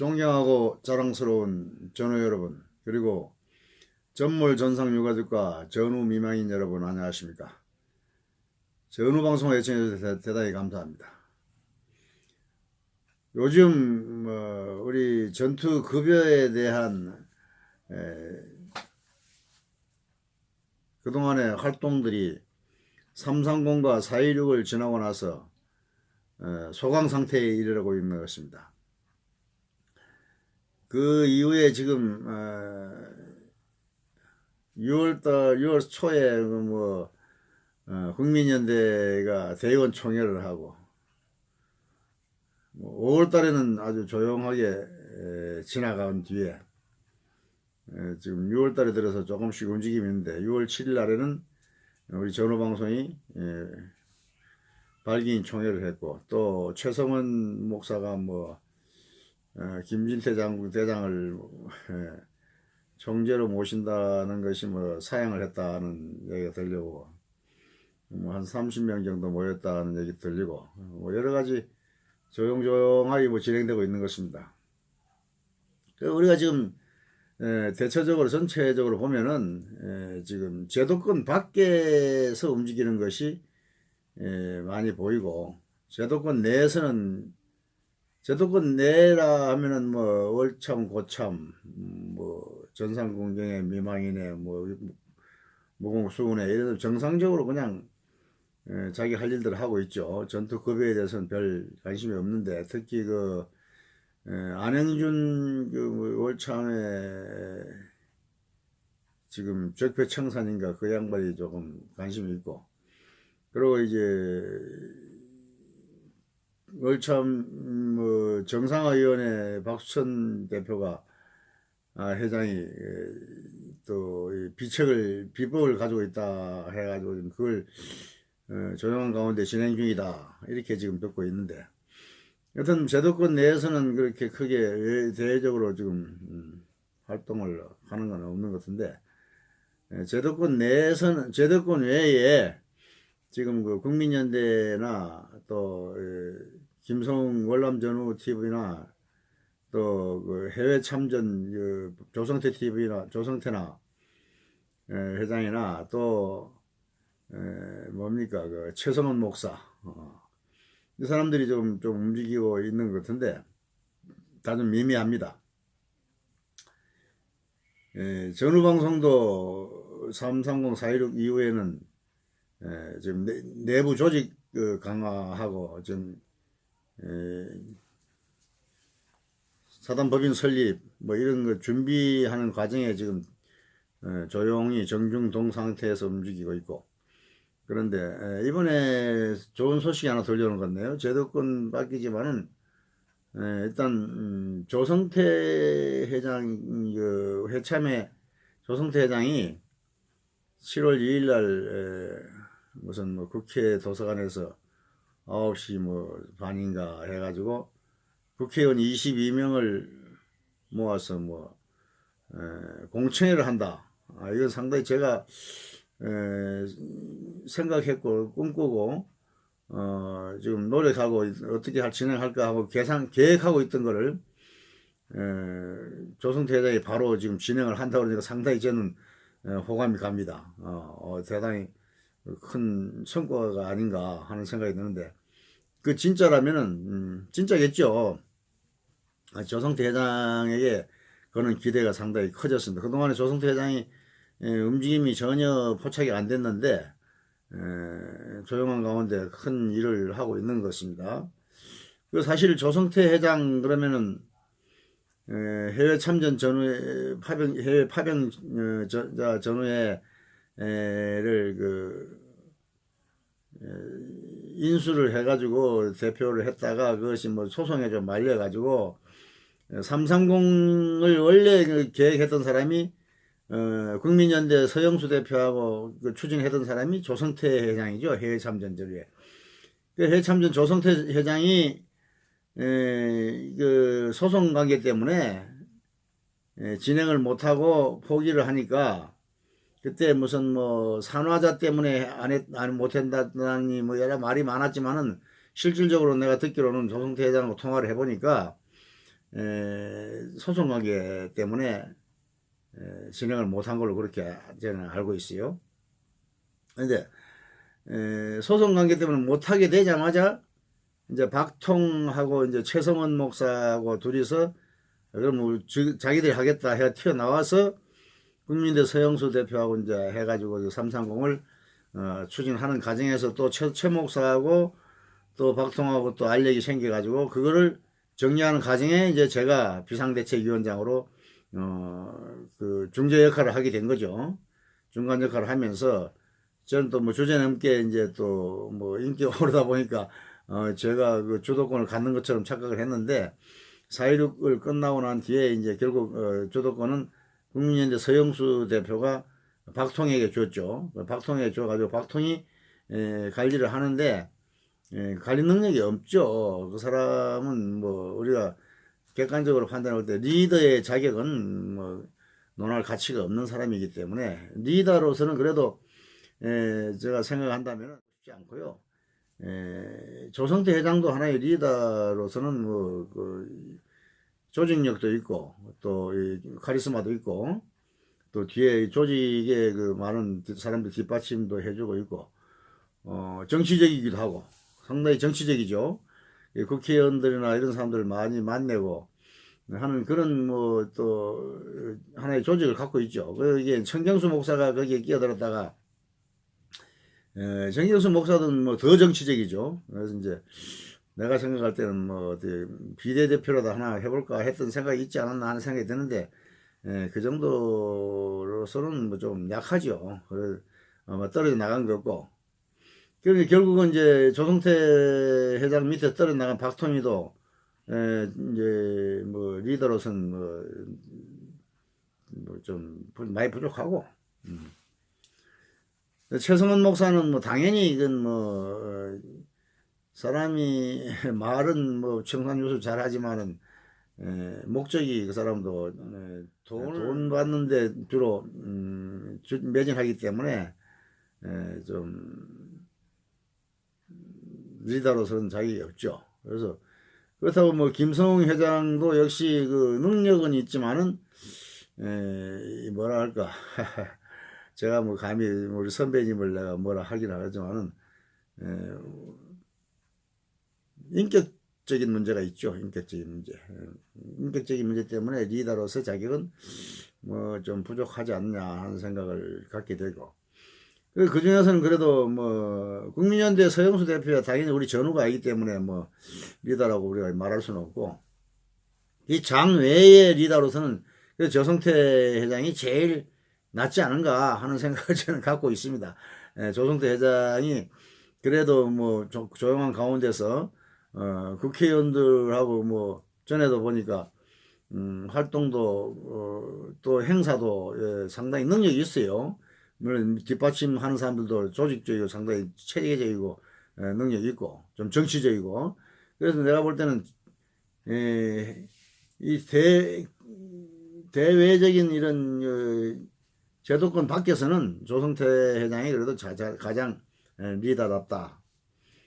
존경하고 자랑스러운 전우 여러분, 그리고 전몰 전상 유가족과 전후 미망인 여러분 안녕하십니까? 전후 방송을 애청해주셔서 대단히 감사합니다. 요즘 뭐 우리 전투 급여에 대한 에, 그동안의 활동들이 330과 416을 지나고 나서 어, 소강 상태에 이르고 있는 것입니다. 그 이후에 지금 어, 6월달 6월 초에 그뭐 어, 국민연대가 대의원 총회를 하고 뭐 5월 달에는 아주 조용하게 에, 지나간 뒤에 에, 지금 6월 달에 들어서 조금씩 움직임이 있는데 6월 7일 날에는 우리 전후방송이 에, 발기인 총회를 했고 또 최성원 목사가 뭐 어, 김진태 장 대장을 에, 정제로 모신다는 것이 뭐 사양을 했다는 얘기가 들리고 뭐 한 30명 정도 모였다는 얘기 들리고 뭐 여러 가지 조용조용하게 뭐 진행되고 있는 것입니다. 그 우리가 지금 에, 대체적으로 전체적으로 보면은 에, 지금 제도권 밖에서 움직이는 것이 에, 많이 보이고 제도권 내에서는 제도권 내라 하면은 뭐 월참 고참 음, 뭐 전상공경에 미망이네 뭐 무공수운에 이런 정상적으로 그냥 에, 자기 할 일들을 하고 있죠. 전투급여에 대해서는 별 관심이 없는데 특히 그 에, 안행준 그 월참에 지금 적폐청산인가 그 양반이 조금 관심이 있고 그리고 이제 월참 뭐 정상화위원회 박수천 대표가 아, 회장이 또 비책을 비법을 가지고 있다 해가지고 지금 그걸 어, 조용한 가운데 진행 중이다. 이렇게 지금 듣고 있는데. 여튼 제도권 내에서는 그렇게 크게 대외적으로 지금 음, 활동을 하는 건 없는 것 같은데 에, 제도권 내에서는 제도권 외에 지금 그 국민연대나 또 에, 김성 월남 전후 TV나 또 그 해외 참전 그 조성태 TV나 조성태나 에, 회장이나 또 에, 뭡니까 그 최성원 목사 어. 이 사람들이 좀 좀 움직이고 있는 것 같은데 다 좀 미미합니다. 에, 전후 방송도 330, 416 이후에는 에, 지금 내, 내부 조직 그 강화하고 좀 에, 사단법인 설립 뭐 이런 거 준비하는 과정에 지금 에, 조용히 정중동 상태에서 움직이고 있고 그런데 에, 이번에 좋은 소식이 하나 들려오는 것 같네요. 제도권 바뀌지만은 에, 일단 음, 조성태 회장 그 회참에 조성태 회장이 7월 2일 날 에, 무슨 뭐 국회 도서관에서 9시 뭐 반인가 해가지고 국회의원 22명을 모아서 뭐 에, 공청회를 한다. 아, 이건 상당히 제가 에, 생각했고 꿈꾸고 어, 지금 노력하고 어떻게 할 진행할까 하고 계산 계획하고 있던 거를 에, 조성태 회장이 바로 지금 진행을 한다고 그러니까 상당히 저는 에, 호감이 갑니다. 어, 어, 대단히 큰 성과가 아닌가 하는 생각이 드는데 그 진짜라면은 음, 진짜겠죠. 아, 조성태 회장에게 그는 기대가 상당히 커졌습니다. 그동안에 조성태 회장이 에, 움직임이 전혀 포착이 안 됐는데 에, 조용한 가운데 큰 일을 하고 있는 것입니다. 그 사실 조성태 회장 그러면은 에, 해외 참전 전후에 파병 해외 파병 어, 전, 전후에 에 를그 에, 인수를 해가지고 대표를 했다가 그것이 뭐 소송에 좀 말려가지고 330을 원래 그 계획했던 사람이 어, 국민연대 서영수 대표하고 그 추진했던 사람이 조성태 회장이죠 해외 참전 전에. 그 해외 참전 조성태 회장이 에, 그 소송 관계 때문에 에, 진행을 못하고 포기를 하니까 그때 무슨 뭐 산화자 때문에 안 했, 안 못한다니 뭐 여러 말이 많았지만은 실질적으로 내가 듣기로는 조성태 회장하고 통화를 해보니까 에, 소송 관계 때문에 에, 진행을 못한 걸로 그렇게 저는 알고 있어요. 근데 에, 소송 관계 때문에 못하게 되자마자 이제 박통하고 이제 최성원 목사하고 둘이서 그럼 자기들이 하겠다 해 튀어나와서 국민대 서영수 대표하고 이제 해가지고 330을 어, 추진하는 과정에서 또 최, 최 목사하고 또 박통하고 또 알력이 생겨가지고 그거를 정리하는 과정에 이제 제가 비상대책위원장으로 어, 그 중재 역할을 하게 된 거죠. 중간 역할을 하면서 저는 또 뭐 주제 넘게 이제 또 뭐 인기가 오르다 보니까 어, 제가 그 주도권을 갖는 것처럼 착각을 했는데 4.16을 끝나고 난 뒤에 이제 결국 어, 주도권은 국민연대 서영수 대표가 박통에게 줬죠. 박통에게 줘가지고 박통이 에, 관리를 하는데 에, 관리 능력이 없죠. 그 사람은 뭐 우리가 객관적으로 판단할 때 리더의 자격은 뭐 논할 가치가 없는 사람이기 때문에 리더로서는 그래도 에, 제가 생각한다면 쉽지 않고요. 에, 조성태 회장도 하나의 리더로서는 뭐 그 조직력도 있고 또이 카리스마도 있고 또 뒤에 이 조직에 그 많은 사람들 뒷받침도 해주고 있고 어 정치적이기도 하고 상당히 정치적이죠. 이 국회의원들이나 이런 사람들 많이 만나고 하는 그런 뭐 또 하나의 조직을 갖고 있죠. 그 이게 청경수 목사가 거기에 끼어들었다가 에, 정경수 목사는 뭐 더 정치적이죠. 그래서 이제 내가 생각할 때는 뭐 어디 비대대표라도 하나 해볼까 했던 생각이 있지 않았나 하는 생각이 드는데 에, 그 정도로서는 뭐 좀 약하죠. 그래 아마 떨어져 나간 거고. 그러니 결국은 이제 조성태 회장 밑에 떨어져 나간 박통희도 에, 이제 뭐 리더로서는 뭐 뭐좀 많이 부족하고. 음. 최성원 목사는 뭐 당연히 이건 뭐 어, 사람이 말은 뭐 청산유수 잘하지만은 에, 목적이 그 사람도 에, 돈, 돈 받는데 주로 음, 주- 매진하기 때문에 에, 좀 리더로서는 자격이 없죠. 그래서 그렇다고 뭐 김성웅 회장도 역시 그 능력은 있지만은 에, 이 뭐라 할까 제가 뭐 감히 우리 선배님을 내가 뭐라 하긴 하지만은 에, 인격적인 문제가 있죠. 인격적인 문제. 에, 인격적인 문제 때문에 리더로서 자격은 뭐 좀 부족하지 않냐 하는 생각을 갖게 되고 그 중에서는 그래도 뭐 국민연대 서영수 대표가 당연히 우리 전우가 아니기 때문에 뭐 리더라고 우리가 말할 수는 없고 이 장 외의 리더로서는 그 조성태 회장이 제일 낫지 않은가 하는 생각을 저는 갖고 있습니다. 예, 조성태 회장이 그래도 뭐 조, 조용한 가운데서 어, 국회의원들하고 뭐 전에도 보니까 음, 활동도 어, 또 행사도 예, 상당히 능력이 있어요. 물론 뒷받침하는 사람들도 조직적이고 상당히 체계적이고 예, 능력이 있고 좀 정치적이고 그래서 내가 볼 때는 예, 이 대, 대외적인 이런 어, 제도권 밖에서는 조성태 회장이 그래도 자, 자, 가장 에, 리더답다.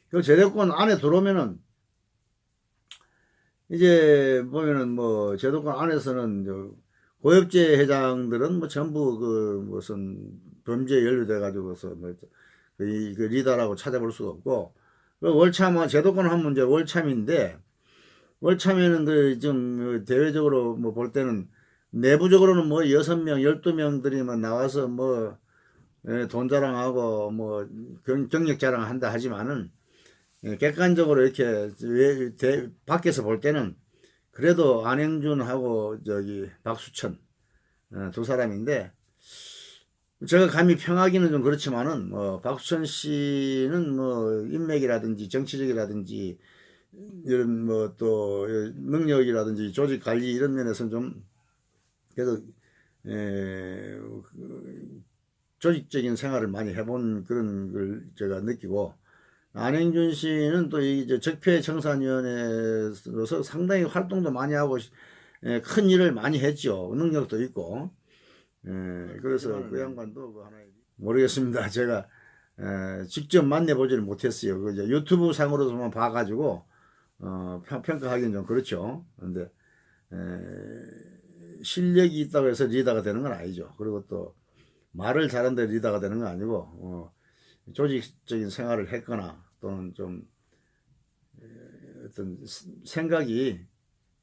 그 제도권 안에 들어오면은 이제 보면은 뭐 제도권 안에서는 저 고엽제 회장들은 뭐 전부 그 무슨 범죄에 연루돼 가지고서 뭐 그, 이- 그 리더라고 찾아볼 수가 없고 그 월참 제도권 한 문제 월참인데 월참에는 그 좀 대외적으로 뭐 볼 때는 내부적으로는 뭐 여섯 명, 열두 명들이만 나와서 뭐, 예, 돈 자랑하고 뭐, 경, 경력 자랑한다 하지만은, 예, 객관적으로 이렇게 밖에서 볼 때는 그래도 안행준하고 저기 박수천, 어, 두 사람인데, 제가 감히 평하기는 좀 그렇지만은, 뭐, 박수천 씨는 뭐, 인맥이라든지 정치적이라든지, 이런 뭐 또 능력이라든지 조직 관리 이런 면에서는 좀 그래도 에, 그 조직적인 생활을 많이 해본 그런 걸 제가 느끼고 안행준 씨는 또이 적폐 청산위원회로서 상당히 활동도 많이 하고 에, 큰 일을 많이 했죠. 능력도 있고. 에, 그래서 그 양반도 그 하나의 모르겠습니다. 제가 에, 직접 만나보지를 못했어요. 그 이제 유튜브 상으로서만 봐가지고 어, 평, 평가하기는 좀 그렇죠. 근데 에, 실력이 있다고 해서 리더가 되는 건 아니죠. 그리고 또 말을 잘하는데 리더가 되는 건 아니고 어, 조직적인 생활을 했거나 또는 좀 에, 어떤 스- 생각이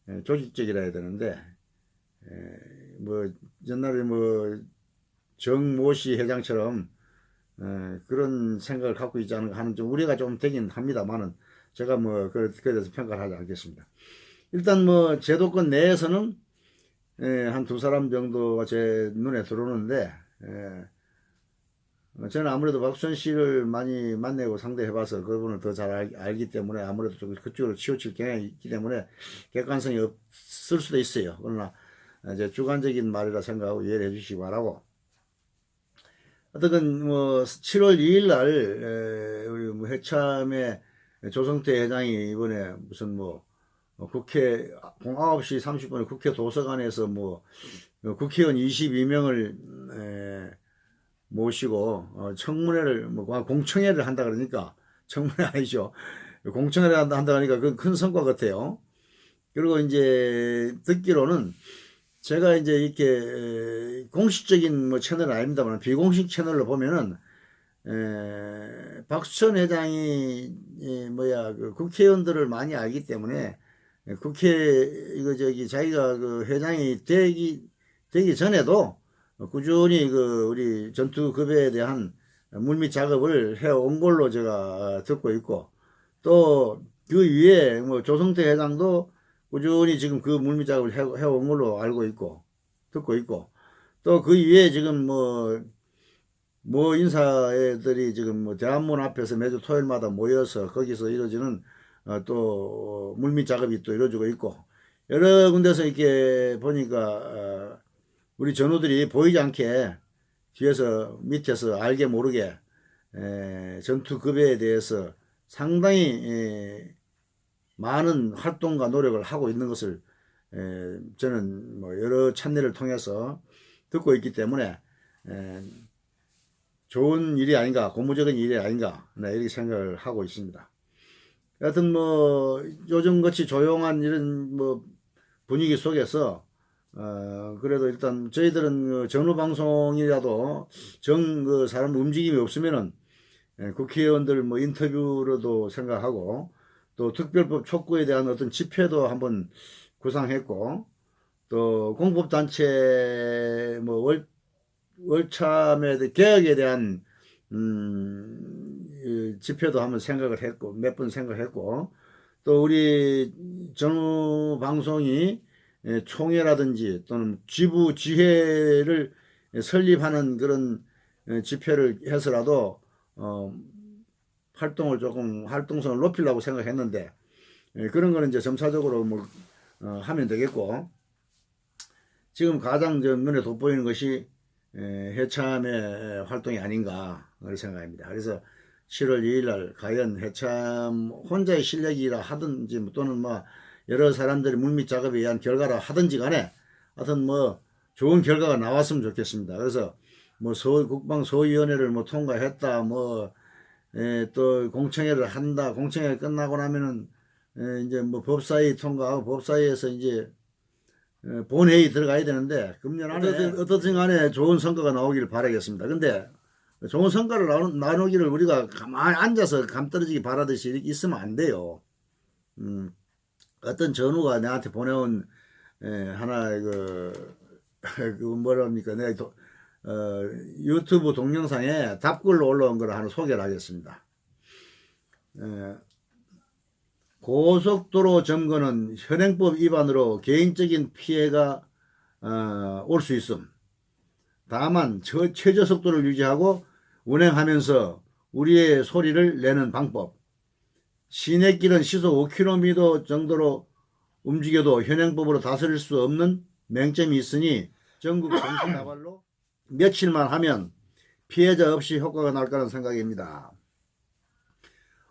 에, 조직적이라 해야 되는데 에, 뭐 옛날에 뭐 정모씨 회장처럼 에, 그런 생각을 갖고 있지 않은가 하는 좀 우려가 좀 되긴 합니다만은 제가 뭐 그, 그에 대해서 평가를 하지 않겠습니다. 일단 뭐 제도권 내에서는 에, 한두 사람 정도가 제 눈에 들어오는데 저는 아무래도 박수현 씨를 많이 만나고 상대해봐서 그분을 더 잘 알기 때문에 아무래도 좀 그쪽으로 치우칠 경향이 있기 때문에 객관성이 없을 수도 있어요. 그러나 이제 주관적인 말이라 생각하고 이해를 해주시기 바라고. 어쨌든 뭐 7월 2일 날 에, 우리 뭐 해참의 조성태 회장이 이번에 무슨 뭐 어, 국회 9시 30분에 국회 도서관에서 뭐 어, 국회의원 22명을 모시고 어, 청문회를 뭐 공청회를 한다 그러니까 청문회 아니죠. 공청회를 한다 한다 하니까 그건 큰 성과 같아요. 그리고 이제 듣기로는 제가 이제 이렇게 에, 공식적인 뭐 채널은 아닙니다만 비공식 채널로 보면은 에, 박수천 회장이 이 뭐야 그 국회의원들을 많이 알기 때문에 에, 국회 이거 저기 자기가 그 회장이 되기 되기 전에도 꾸준히 그 우리 전투급여에 대한 물밑 작업을 해온 걸로 제가 듣고 있고 또 그 위에 뭐 조성태 회장도 꾸준히 지금 그 물밑 작업을 해, 해온 걸로 알고 있고 듣고 있고 또 그 위에 지금 뭐뭐 인사들이 지금 뭐 대한문 앞에서 매주 토요일마다 모여서 거기서 이루어지는 어, 또 물밑 작업이 또 이루어지고 있고 여러 군데서 이렇게 보니까 어, 우리 전우들이 보이지 않게 뒤에서 밑에서 알게 모르게 에, 전투급여에 대해서 상당히 에, 많은 활동과 노력을 하고 있는 것을 에, 저는 뭐 여러 찬내를 통해서 듣고 있기 때문에 에, 좋은 일이 아닌가 고무적인 일이 아닌가 네, 이렇게 생각을 하고 있습니다. 여하튼 뭐 요즘같이 조용한 이런 뭐 분위기 속에서 어, 그래도 일단 저희들은 그 전후 방송이라도 정 그 사람 움직임이 없으면은 예, 국회의원들 뭐 인터뷰로도 생각하고 또 특별법 촉구에 대한 어떤 집회도 한번 구상했고 또 공법단체 뭐 월, 월참에 대- 개혁에 대한 음, 이 집회도 한번 생각을 했고 몇 번 생각했고 또 우리 전후 방송이 예, 총회라든지 또는 지부 지회를 설립하는 그런 예, 집회를 해서라도 어, 활동을 조금 활동성을 높이려고 생각했는데 예, 그런 거는 이제 점차적으로 뭐 어, 하면 되겠고 지금 가장 저 눈에 돋보이는 것이 에, 해참의 활동이 아닌가 그렇게 생각합니다. 그래서 7월 2일 날 과연 해참 혼자의 실력이라 하든지 뭐 또는 뭐 여러 사람들이 물밑 작업에 의한 결과라 하든지 간에 하여튼 뭐 좋은 결과가 나왔으면 좋겠습니다. 그래서 뭐 소, 국방소위원회를 뭐 통과했다 뭐 에, 또 공청회를 한다 공청회 끝나고 나면은 에, 이제 뭐 법사위 통과하고 법사위에서 이제 에, 본회의 들어가야 되는데 금년 안에 어떻든, 어떻든 간에 좋은 성과가 나오기를 바라겠습니다. 근데 좋은 성과를 나누, 나누기를 우리가 가만히 앉아서 감 떨어지기 바라듯이 있으면 안 돼요. 음, 어떤 전우가 내한테 보내온 에, 하나의 그, 그 뭐랍니까 내가 도, 어, 유튜브 동영상에 답글로 올라온 걸 하나 소개를 하겠습니다. 에, 고속도로 점거는 현행법 위반으로 개인적인 피해가 어, 올 수 있음. 다만 저 최저 속도를 유지하고 운행하면서 우리의 소리를 내는 방법. 시내길은 시속 5km 정도로 움직여도 현행법으로 다스릴 수 없는 맹점이 있으니 전국 정신 나발로 며칠만 하면 피해자 없이 효과가 날 거라는 생각입니다.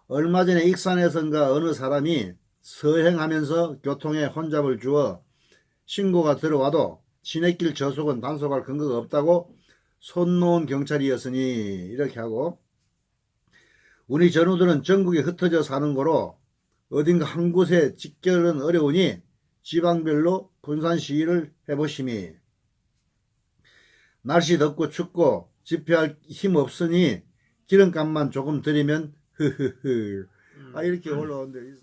얼마 전에 익산에선가 어느 사람이 서행하면서 교통에 혼잡을 주어 신고가 들어와도 시내길 저속은 단속할 근거가 없다고 손 놓은 경찰이었으니 이렇게 하고 우리 전우들은 전국에 흩어져 사는 거로 어딘가 한 곳에 직결은 어려우니 지방별로 분산 시위를 해보시미. 날씨 덥고 춥고 집회할 힘 없으니 기름값만 조금 드리면 흐흐흐. 아 이렇게 올라오는데.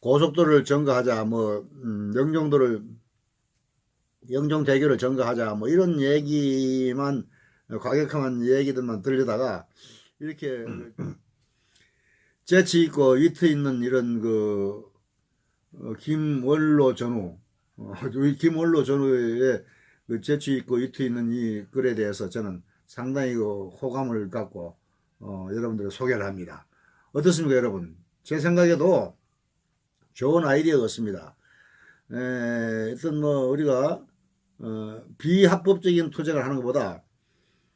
고속도로를 점거하자 뭐 음, 영종도를 영종대교를 점거하자 뭐 이런 얘기만 과격한 얘기들만 들리다가 이렇게 재치 있고 위트 있는 이런 그 어, 김원로 전우 어, 이 김원로 전우의 그 재치 있고 위트 있는 이 글에 대해서 저는 상당히 그 호감을 갖고 어, 여러분들을 소개를 합니다. 어떻습니까, 여러분? 제 생각에도 좋은 아이디어 같습니다. 에, 어떤 뭐 우리가 어, 비합법적인 투쟁을 하는 것보다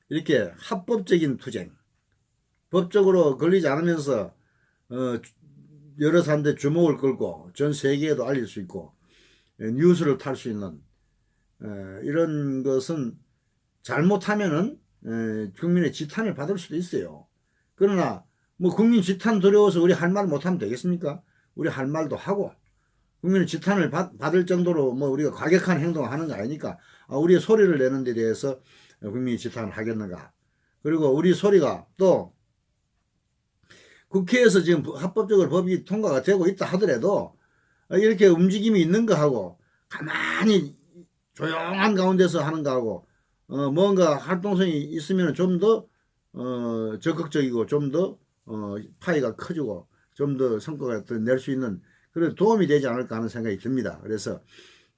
이렇게 합법적인 투쟁, 법적으로 걸리지 않으면서 어, 여러 사람들 주목을 끌고 전 세계에도 알릴 수 있고 에, 뉴스를 탈 수 있는 에, 이런 것은 잘못하면은 에, 국민의 지탄을 받을 수도 있어요. 그러나 뭐 국민 지탄 두려워서 우리 할 말 못하면 되겠습니까? 우리 할 말도 하고 국민의 지탄을 받, 받을 정도로 뭐 우리가 과격한 행동을 하는 거 아니니까 아, 우리의 소리를 내는 데 대해서 국민이 지탄을 하겠는가 그리고 우리 소리가 또 국회에서 지금 합법적으로 법이 통과가 되고 있다 하더라도 이렇게 움직임이 있는 거하고 가만히 조용한 가운데서 하는 거하고 어, 뭔가 활동성이 있으면 좀 더 어, 적극적이고 좀더 어, 파이가 커지고 좀 더 성과가 더낼수 있는 그런 도움이 되지 않을까 하는 생각이 듭니다. 그래서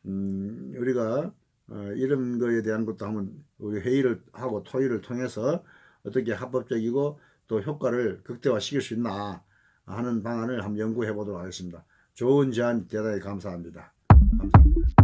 음, 우리가 어, 이런 거에 대한 것도 한번 우리 회의를 하고 토의를 통해서 어떻게 합법적이고 또 효과를 극대화시킬 수 있나 하는 방안을 한번 연구해 보도록 하겠습니다. 좋은 제안 대단히 감사합니다. 감사합니다.